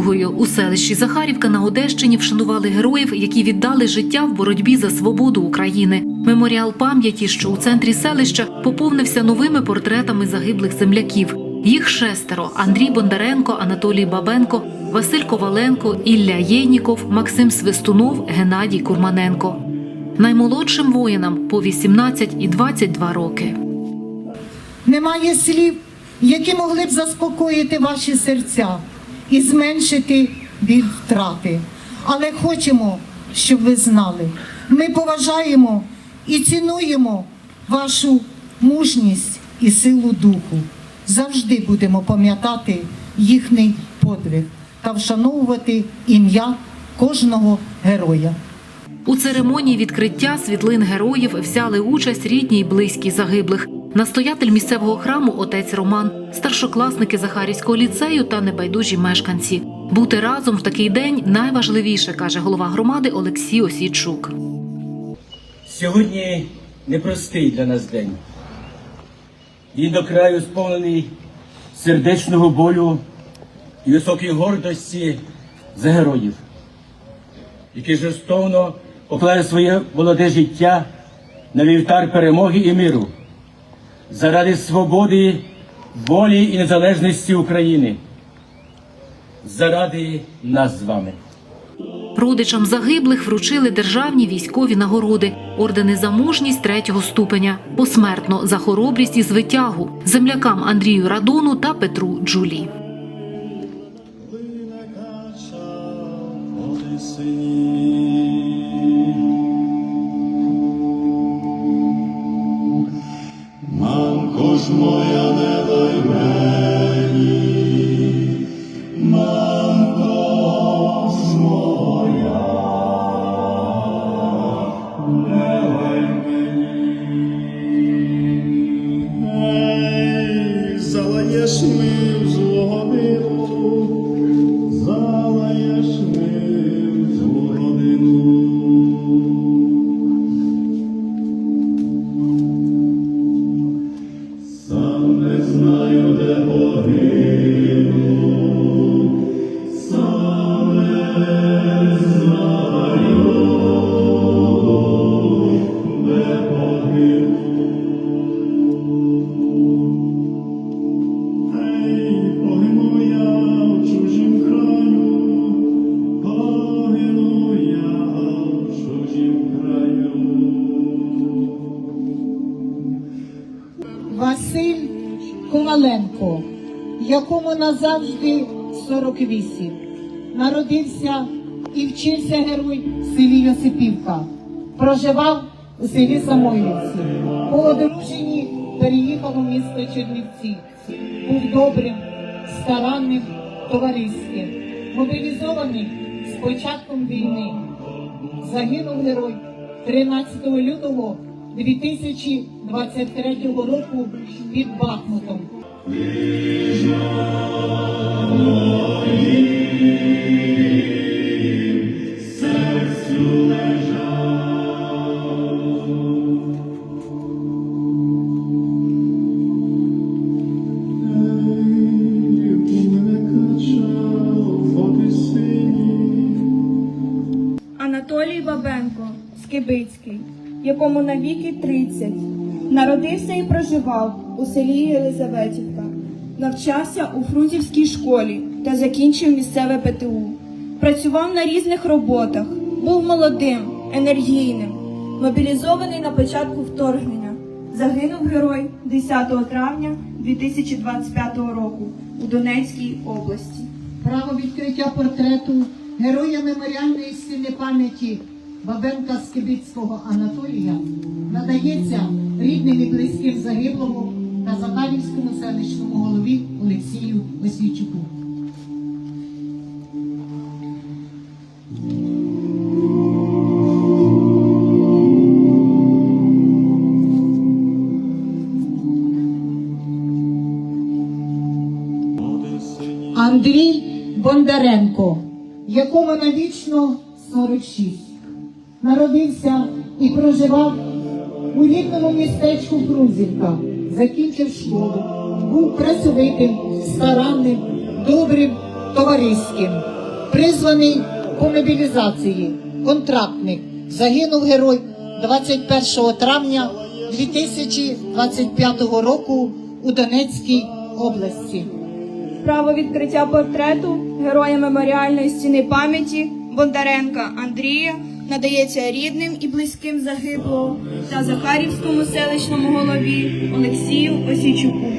тугою. У селищі Захарівка на Одещині вшанували героїв, які віддали життя в боротьбі за свободу України. Меморіал пам'яті, що у центрі селища, поповнився новими портретами загиблих земляків. Їх шестеро: Андрій Бондаренко, Анатолій Бабенко, Василь Коваленко, Ілля Єніков, Максим Свистунов, Геннадій Курманенко. Наймолодшим воїнам по 18 і 22 роки. Немає слів, які могли б заспокоїти ваші серця і зменшити біль втрати. Але хочемо, щоб ви знали, ми поважаємо і цінуємо вашу мужність і силу духу. Завжди будемо пам'ятати їхній подвиг та вшановувати ім'я кожного героя. У церемонії відкриття світлин героїв взяли участь рідні й близькі загиблих. Настоятель місцевого храму отець Роман, старшокласники Захарівського ліцею та небайдужі мешканці. Бути разом в такий день найважливіше, каже голова громади Олексій Осійчук. Сьогодні непростий для нас день. Він до краю сповнений сердечного болю і високої гордості за героїв, які жорстовно поклали своє молоде життя на вівтар перемоги і миру заради свободи, волі і незалежності України, заради нас з вами. Родичам загиблих вручили державні військові нагороди, ордени за мужність третього ступеня, посмертно за хоробрість і звитягу, землякам Андрію Радону та Петру Джулі. Мамко Василь Коваленко, якому назавжди 48. Народився і вчився герой в селі Йосипівка. Проживав у селі Самойлівці. По одруженні переїхав у місто Чернівці. Був добрим, старанним, товариським, мобілізований з початком війни. Загинув герой 13 лютого 2023 року під Бахмутом. Навіки 30, народився і проживав у селі Єлизаветівка, навчався у Фрунзівській школі та закінчив місцеве ПТУ. Працював на різних роботах, був молодим, енергійним, мобілізований на початку вторгнення. Загинув герой 10 травня 2025 року у Донецькій області. Право відкриття портрету героя меморіальної стіни пам'яті Бабенка Скибицького Анатолія надається рідним і близьким загиблому та Захарівському селищному голові Олексію Осійчуку. Андрій Бондаренко, якому навічно 46. Народився і проживав у рідному містечку Крузівка, закінчив школу, був працьовитим, старанним, добрим товариським. Призваний по мобілізації, контрактник. Загинув герой 21 травня 2025 року у Донецькій області. Право відкриття портрету героя меморіальної стіни пам'яті Бондаренка Андрія надається рідним і близьким загиблого та Захарівському селищному голові Олексію Осічуку.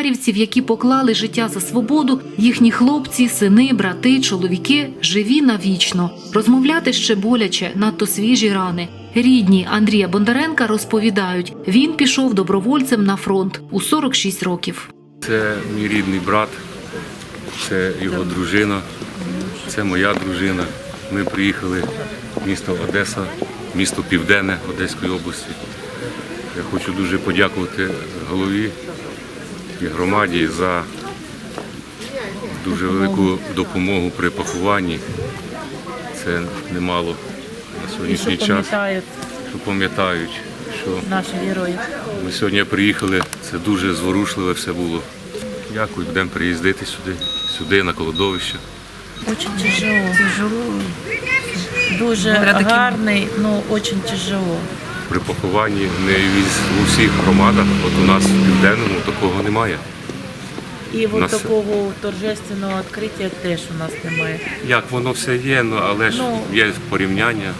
Родин які поклали життя за свободу, їхні хлопці, сини, брати, чоловіки живі навічно. Розмовляти ще боляче, надто свіжі рани. Рідні Андрія Бондаренка розповідають, він пішов добровольцем на фронт у 46 років. Це мій рідний брат, це його дружина, це моя дружина. Ми приїхали в місто Одеса, місто Південне Одеської області. Я хочу дуже подякувати голові і громаді за дуже велику допомогу при похованні. Це немало на сьогоднішній що час, пам'ятають що пам'ятають, що наших героїв. ми сьогодні приїхали, це дуже зворушливе все було. Дякую, будемо приїздити сюди, сюди, на колодовище. Очень тяжело. Тяжело. Дуже гарний, ну очень тяжело. При похованні не віз- у всіх громадах, от у нас в південному такого немає. І от Нас- такого торжественного відкриття теж у нас немає. Як воно все є, ну але ж Ну. є порівняння.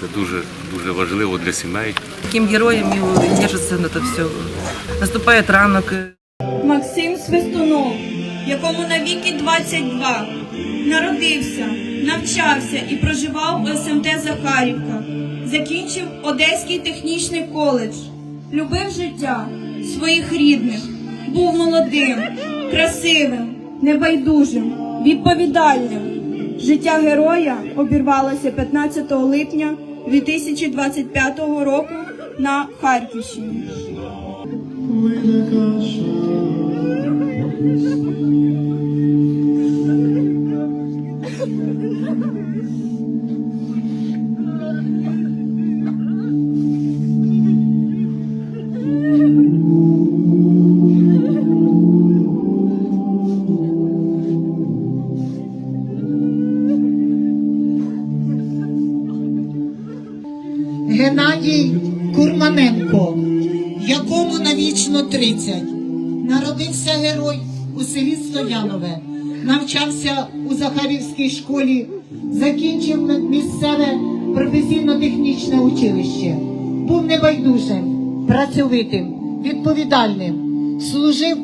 Це дуже дуже важливо для сімей. Таким героем и держится на это все. Наступает ранок. Максим Свистунов, якому навіки 22, народився, навчався і проживав у СМТ Захарівка. Закінчив Одеський технічний коледж. Любив життя своїх рідних. Був молодим, красивим, небайдужим, відповідальним. Життя героя обірвалося 15 липня 2025 року на Харківщині. Селі навчався у Захарівській школі, закінчив місцеве професійно-технічне училище. Був небайдужим, працьовитим, відповідальним, служив,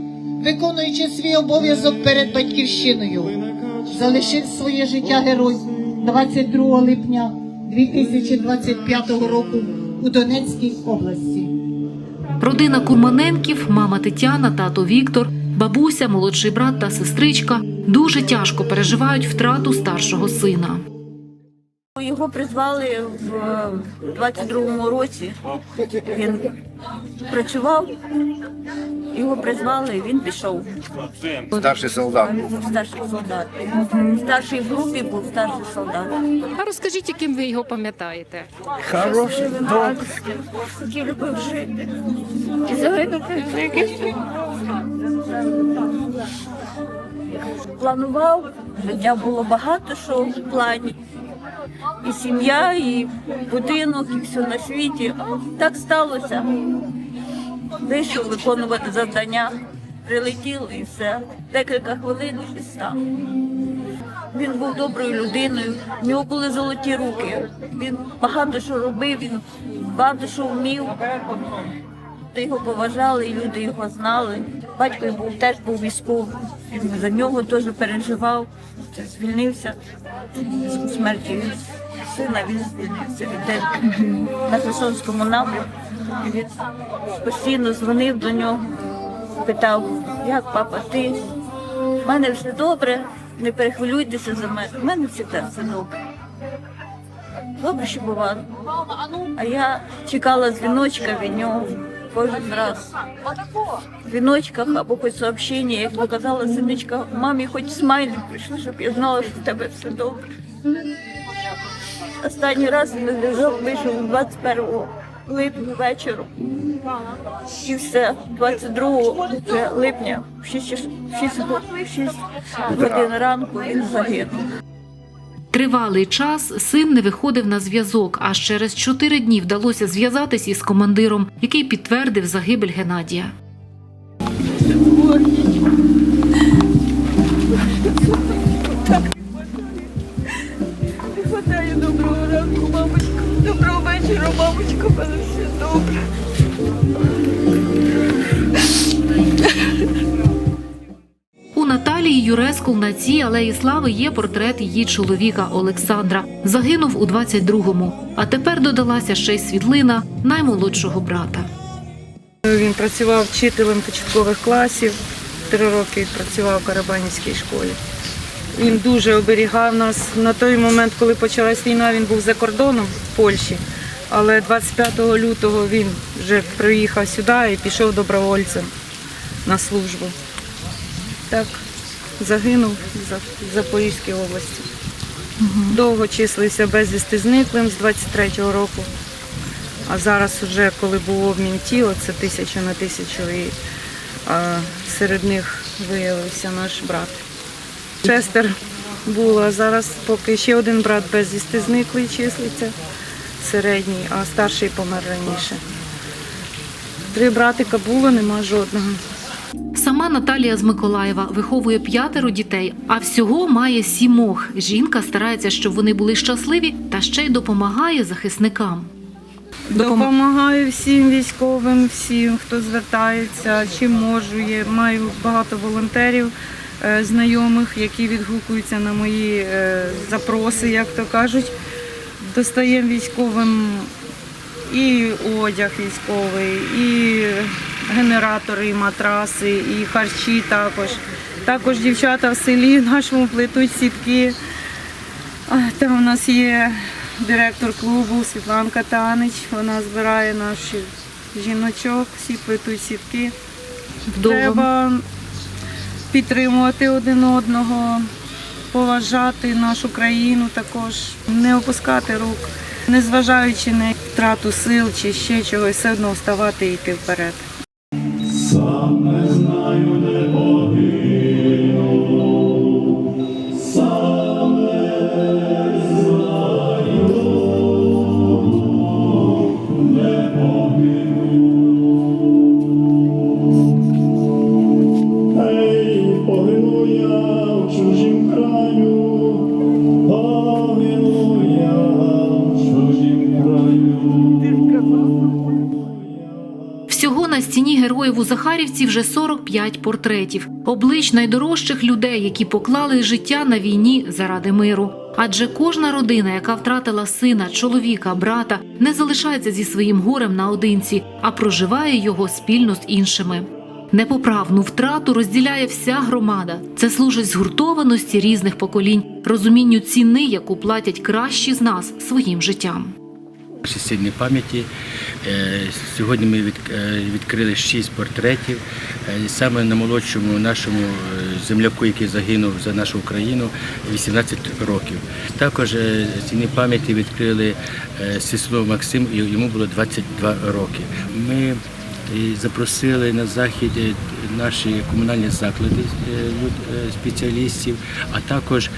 виконуючи свій обов'язок перед батьківщиною. Залишив своє життя герой 22 липня 2025 року у Донецькій області. Родина Курманенків, мама Тетяна, тато Віктор, бабуся, молодший брат та сестричка дуже тяжко переживають втрату старшого сина. Його призвали в 22-му році. Він працював, його призвали, він пішов. Старший солдат. Старший солдат. Старший в групі був старший солдат. А розкажіть, яким ви його пам'ятаєте? Хороший, добрий, який любив жити. І загинув за якийсь. Планував, життя було багато що в плані. І сім'я, і будинок, і все на світі. Так сталося. Вийшов виконувати завдання, прилетів і все. Декілька хвилин і став. Він був доброю людиною, в нього були золоті руки. Він багато що робив, він багато що вмів. Його поважали, люди його знали. Батько був теж був військовим. За нього теж переживав, звільнився з смерті сина. Він звільнився на Херсонському напрямку. Він постійно дзвонив до нього, питав, як папа, ти? У мене все добре, не перехвилюйтеся за мене. У мене завжди все добре. Що бувало. А я чекала дзвіночка від нього кожен раз. В дзвіночках або хоч сообщення, як показала синичка, мамі хоч смайлик прийшли, щоб я знала, що в тебе все добре. Останній раз зв'язок вийшов 21 липня вечором. І все, 22 вже липня 6, час- в 6, в 6 годин ранку він загинув. Тривалий час син не виходив на зв'язок, аж через чотири дні вдалося зв'язатись із командиром, який підтвердив загибель Геннадія. Не хватає доброго ранку, мамочка. Доброго вечора, мамочка, в все добре. Наталії Юрескул на цій алеї слави є портрет її чоловіка Олександра. Загинув у 22-му. А тепер додалася ще й світлина наймолодшого брата. Він працював вчителем початкових класів. Три роки працював в Карабанівській школі. Він дуже оберігав нас. На той момент, коли почалась війна, він був за кордоном в Польщі. Але 25 лютого він вже приїхав сюди і пішов добровольцем на службу. Так, загинув в Запорізькій області. Довго числився безвісти зниклим з 23-го року. А зараз вже коли був обмін тіла, це тисячу на тисячу, і а, серед них виявився наш брат. Шестер було, а зараз поки ще один брат безвісти зниклий числиться, середній, а старший помер раніше. Три братика було, нема жодного. Сама Наталія з Миколаєва виховує п'ятеро дітей, а всього має сімох. Жінка старається, щоб вони були щасливі, та ще й допомагає захисникам. Допомагаю всім військовим, всім, хто звертається, чим можу. Є, маю багато волонтерів, е, знайомих, які відгукуються на мої е, запроси, як то кажуть. Достаємо військовим і одяг військовий, і генератори, і матраси, і харчі також. Також дівчата в селі нашому плетуть сітки. Там у нас є директор клубу Світланка Танич. Вона збирає наші жіночок, всі плетуть сітки. Треба підтримувати один одного, поважати нашу країну також, не опускати рук, незважаючи на втрату сил чи ще чогось, все одно вставати і йти вперед. Всього на стіні героїв у Захарівці вже 45 портретів, облич найдорожчих людей, які поклали життя на війні заради миру. Адже кожна родина, яка втратила сина, чоловіка, брата, не залишається зі своїм горем наодинці, а проживає його спільно з іншими. Непоправну втрату розділяє вся громада. Це служить згуртованості різних поколінь, розумінню ціни, яку платять кращі з нас своїм життям. Сильній пам'яті. Е, Сьогодні ми е, відкрили шість портретів. Е, Саме на молодшому нашому земляку, який загинув за нашу Україну, 18 років. Також е, пам'яті відкрили Сіслов Максим, і йому було 22 роки. Ми запросили на захід наші комунальні заклади спеціалістів, а також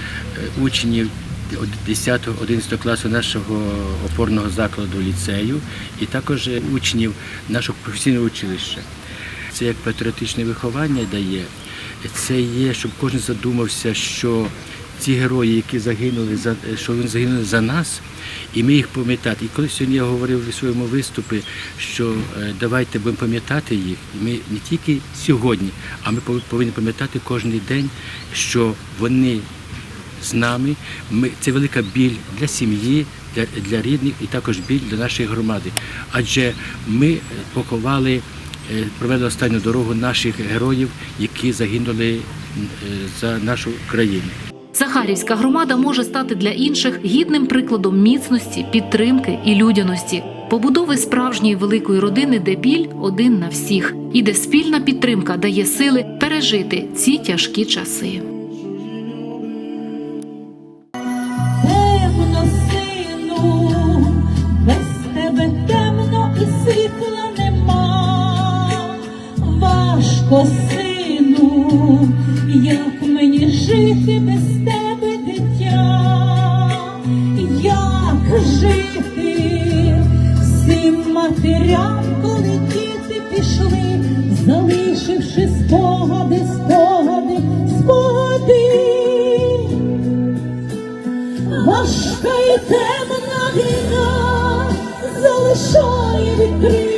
учнів 10-11 класу нашого опорного закладу ліцею і також учнів нашого професійного училища. Це як патріотичне виховання дає. Це є, щоб кожен задумався, що ці герої, які загинули за що вони загинули за нас, і ми їх пам'ятати. І коли сьогодні я говорив у своєму виступі, що е, давайте будемо пам'ятати їх, і ми не тільки сьогодні, а ми повинні пам'ятати кожен день, що вони з нами. Ми це велика біль для сім'ї, для для рідних і також біль для нашої громади. Адже ми е, поховали, е, провели останню дорогу наших героїв, які загинули е, за нашу країну. Захарівська громада може стати для інших гідним прикладом міцності, підтримки і людяності, побудови справжньої великої родини, де біль один на всіх, і де спільна підтримка дає сили пережити ці тяжкі часи. Косину, як мені жити без тебе, дитя, як жити всім матерям, коли діти пішли, залишивши спогади, спогади, спогади, важка і темна війна залишає відкриття.